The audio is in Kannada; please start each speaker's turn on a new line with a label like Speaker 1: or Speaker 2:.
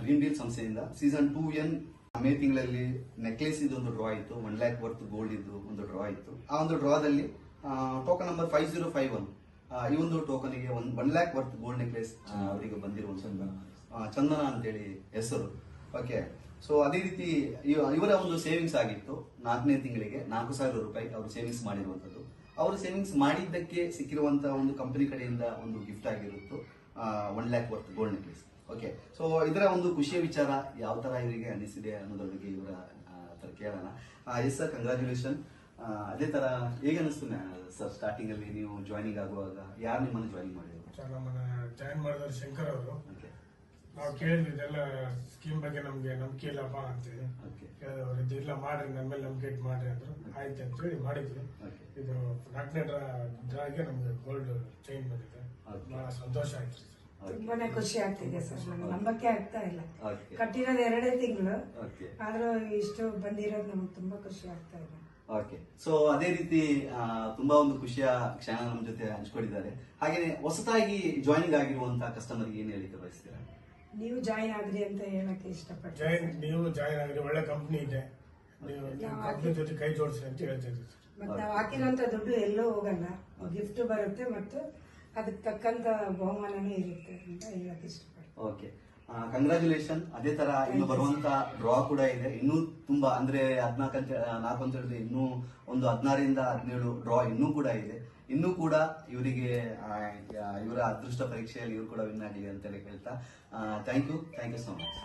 Speaker 1: ಡ್ರೀಮ್ ಡೀಲ್ ಸಂಸ್ಥೆಯಿಂದ ಸೀಸನ್ ಟೂ ಎನ್ ಮೇ ತಿಂಗಳಲ್ಲಿ ನೆಕ್ಲೆಸ್ ಇದೊಂದು ಡ್ರಾ ಇತ್ತು. ಒನ್ ಲ್ಯಾಕ್ ವರ್ತ್ ಗೋಲ್ಡ್ ಇದ್ದು ಒಂದು ಡ್ರಾ ಇತ್ತು. ಆ ಒಂದು ಡ್ರಾದಲ್ಲಿ token number five zero five one ಈ ಒಂದು ಟೋಕನ್ಗೆ ಒಂದು one lakh worth gold necklace ಅವರಿಗೆ ಬಂದಿರುವ ಚಂದನ ಚಂದನ ಅಂತೇಳಿ ಹೆಸರು. ಓಕೆ ಸೊ ಅದೇ ರೀತಿ ಇವ- ಇವರ ಒಂದು ಸೇವಿಂಗ್ಸ್ ಆಗಿತ್ತು. ನಾಲ್ಕನೇ ತಿಂಗಳಿಗೆ ನಾಲ್ಕು ಸಾವಿರ ರೂಪಾಯಿ ಅವರು ಸೇವಿಂಗ್ಸ್ ಮಾಡಿರುವಂಥದ್ದು ಅವರು ಸೇವಿಂಗ್ಸ್ ಮಾಡಿದ್ದಕ್ಕೆ ಸಿಕ್ಕಿರುವಂತಹ ಒಂದು ಕಂಪನಿ ಕಡೆಯಿಂದ ಒಂದು gift ಆಗಿರುತ್ತು. One lakh worth gold necklace okay so ಇದರ ಒಂದು ಖುಷಿಯ ವಿಚಾರ ಯಾವ ತರ ಇವರಿಗೆ ಅನಿಸಿದೆ ಅನ್ನೋದ್ರ ಬಗ್ಗೆ ಇವರ ಹತ್ರ ಕೇಳೋಣ. ಎಸ್ ಸರ್ ಕಂಗ್ರಾಚ್ಯುಲೇಷನ್ ಅದೇ ತರ ಹೇಗೆ ಅನಿಸ್ತು ಸರ್ ಸ್ಟಾರ್ಟಿಂಗ್ ಅಲ್ಲಿ ನೀವು ಜಾಯ್ನಿಂಗ್ ಆಗುವಾಗ? ಯಾರು ನಿಮ್ಮನ್ನು ಜಾಯ್ನಿಂಗ್ ಮಾಡಿದ್ರು?
Speaker 2: ಸರ್ ನಮ್ಮನ್ನ ಜಾಯಿನ್ ಮಾಡಿದ್ರು ಶಂಕರ್ ಅವರು. ನಾವು ಕೇಳಿದ್ವಿ ಇದೆಲ್ಲ ಸ್ಕೀಮ್ ಬಗ್ಗೆ ನಮ್ಗೆ ನಂಬಿಕೆ ಇಲ್ಲಪ್ಪ ಅಂತೇಳಿ ಕೇಳಿದವ್ರು ಇದು ಇಲ್ಲ ಮಾಡ್ರಿ ನಮ್ಮ ಮೇಲೆ ನಂಬಿಕೆ ಇಟ್ಟು ಮಾಡ್ರಿ ಅಂದ್ರು. ಆಯ್ತು ಅಂತೇಳಿ ಮಾಡಿದ್ವಿ.
Speaker 1: ಓಕೆ
Speaker 2: ಇದು ನಾಲ್ಕನೇ ಡ್ರಾ ಡ್ರಾಗೆ ನಮ್ಗೆ ಗೋಲ್ಡ್ ಚೈನ್ ಬಂದಿದೆ. ಬಹಳ ಸಂತೋಷ ಆಯ್ತು.
Speaker 3: ತುಂಬಾನೇ ಖುಷಿ ಆಗ್ತಿದೆ ಸರ್ ನಮ್ಗೆ ನಂಬಕ್ಕೆ ಆಗ್ತಾ ಇಲ್ಲ.
Speaker 1: ಓಕೆ
Speaker 3: ಕಟ್ಟಿರೋದು ಎರಡೇ ತಿಂಗಳು.
Speaker 1: ಓಕೆ
Speaker 3: ಆದ್ರೂ ಇಷ್ಟು ಬಂದಿರೋದು ನಮ್ಗೆ ತುಂಬಾ ಖುಷಿ ಆಗ್ತಾ ಇದೆ.
Speaker 1: ಓಕೆ ಸೊ ಅದೇ ರೀತಿ ತುಂಬಾ ಒಂದು ಖುಷಿಯ ಕ್ಷಣ ನಮ್ಮ ಜೊತೆ ಹಂಚ್ಕೊಂಡಿದ್ದಾರೆ. ಹಾಗೇನೆ ಹೊಸದಾಗಿ ಜಾಯಿನಿಂಗ್ ಆಗಿರುವಂತಹ ಕಸ್ಟಮರ್ಗೆ ಏನ್ ಹೇಳಿಕೆ ಬಯಸ್ತೀರಾ? ನೀವು
Speaker 3: ಜಾಯಿನ್ ಆಗ್ರಿ ಅಂತ ಹೇಳಕ್ಕೆ ಇಷ್ಟಪಟ್ಟು
Speaker 2: ಜಾಯಿನ್ ನೀವು ಜಾಯಿನ್ ಆಗ್ರಿ ಒಳ್ಳೆ ಕಂಪ್ನಿ ಇದೆ. ನೀವು ಕಂಪ್ನಿ ಜೊತೆ ಕೈ ಜೋಡಿಸಿ ಅಂತ ಹೇಳ್ತಾ ಇದ್ದೀವಿ ಸರ್.
Speaker 3: ಮತ್ತೆ ನಾವು ಹಾಕಿರೋಂತ ದುಡ್ಡು ಎಲ್ಲೂ ಹೋಗಲ್ಲ. ಗಿಫ್ಟ್ ಬರುತ್ತೆ ಮತ್ತು ಅದಕ್ಕೆ ತಕ್ಕಂತ ಬಹುಮಾನನೇ ಇರುತ್ತೆ ಅಂತ ಹೇಳಕ್ ಇಷ್ಟಪಡ್ತೀನಿ.
Speaker 1: ಓಕೆ ಕಂಗ್ರಾಚುಲೇಷನ್ ಅದೇ ತರ ಇನ್ನು ಬರುವಂತ ಡ್ರಾ ಕೂಡ ಇದೆ. ಇನ್ನೂ ತುಂಬಾ ಅಂದ್ರೆ ಹದಿನಾಲ್ಕು ಅಂತ ನಾಲ್ಕು ಅಂತ ಹೇಳಿದ್ರೆ ಇನ್ನೂ ಒಂದು ಹದಿನಾರರಿಂದ ಹದಿನೇಳು ಡ್ರಾ ಇನ್ನೂ ಕೂಡ ಇದೆ. ಇನ್ನೂ ಕೂಡ ಇವರಿಗೆ ಇವರ ಅದೃಷ್ಟ ಪರೀಕ್ಷೆಯಲ್ಲಿ ಇವರು ಕೂಡ ವಿನ್ ಆಗಿದೆ ಅಂತೇಳಿ ಹೇಳ್ತಾ thank you thank you so much